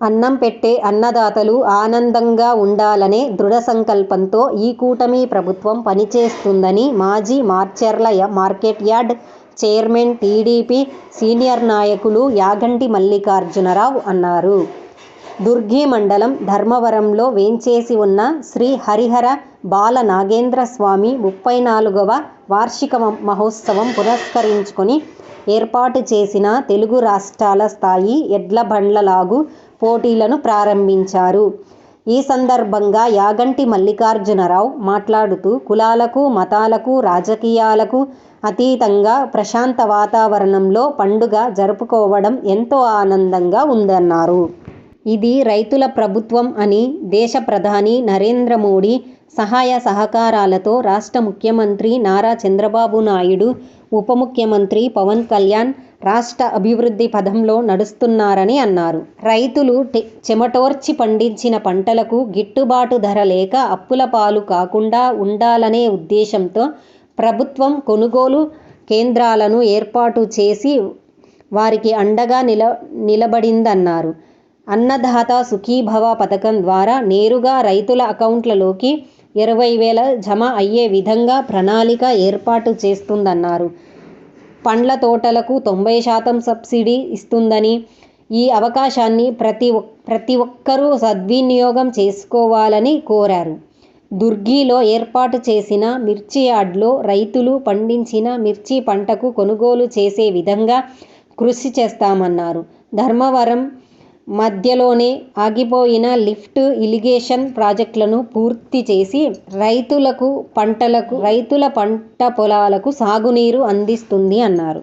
అన్నం పెట్టే అన్నదాతలు ఆనందంగా ఉండాలనే దృఢ సంకల్పంతో ఈ కూటమి ప్రభుత్వం పనిచేస్తుందని మాజీ Macherla market yard chairman, TDP senior నాయకులు యాగంటి మల్లికార్జునరావు అన్నారు. దుర్గి మండలం ధర్మవరంలో వేంచేసి ఉన్న శ్రీ హరిహర బాల నాగేంద్ర స్వామి ముప్పై నాలుగవ వార్షిక మహోత్సవం పురస్కరించుకొని ఏర్పాటు చేసిన తెలుగు రాష్ట్రాల స్థాయి ఎడ్ల బండ్ల లాగు పోటీలను ప్రారంభించారు. ఈ సందర్భంగా యాగంటి మల్లికార్జునరావు మాట్లాడుతూ కులాలకు, మతాలకు, రాజకీయాలకు అతీతంగా ప్రశాంత వాతావరణంలో పండుగ జరుపుకోవడం ఎంతో ఆనందంగా ఉందన్నారు. ఇది రైతుల ప్రభుత్వం అని, దేశ ప్రధాని నరేంద్ర మోడీ సహాయ సహకారాలతో రాష్ట్ర ముఖ్యమంత్రి నారా చంద్రబాబు నాయుడు, ఉప ముఖ్యమంత్రి పవన్ కళ్యాణ్ రాష్ట్ర అభివృద్ధి పథంలో నడుస్తున్నారని అన్నారు. రైతులు చెమటోర్చి పండించిన పంటలకు గిట్టుబాటు ధర లేక అప్పుల పాలు కాకుండా ఉండాలనే ఉద్దేశంతో ప్రభుత్వం కొనుగోలు కేంద్రాలను ఏర్పాటు చేసి వారికి అండగా నిల నిలబడిందన్నారు. అన్నదాత సుఖీభవ పథకం ద్వారా నేరుగా రైతుల అకౌంట్లలోకి ఇరవై వేల జమ అయ్యే విధంగా ప్రణాళిక ఏర్పాటు చేస్తుందన్నారు. పండ్ల తోటలకు తొంభై శాతం సబ్సిడీ ఇస్తుందని, ఈ అవకాశాన్ని ప్రతి ప్రతి ఒక్కరూ సద్వినియోగం చేసుకోవాలని కోరారు. దుర్గిలో ఏర్పాటు చేసిన మిర్చి యార్డ్లో రైతులు పండించిన మిర్చి పంటకు కొనుగోలు చేసే విధంగా కృషి చేస్తామన్నారు. ధర్మవరం మధ్యలోనే ఆగిపోయిన లిఫ్ట్ ఇరిగేషన్ ప్రాజెక్టులను పూర్తి చేసి రైతులకు పంటలకు రైతుల పంట పొలాలకు సాగునీరు అందిస్తుంది అన్నారు.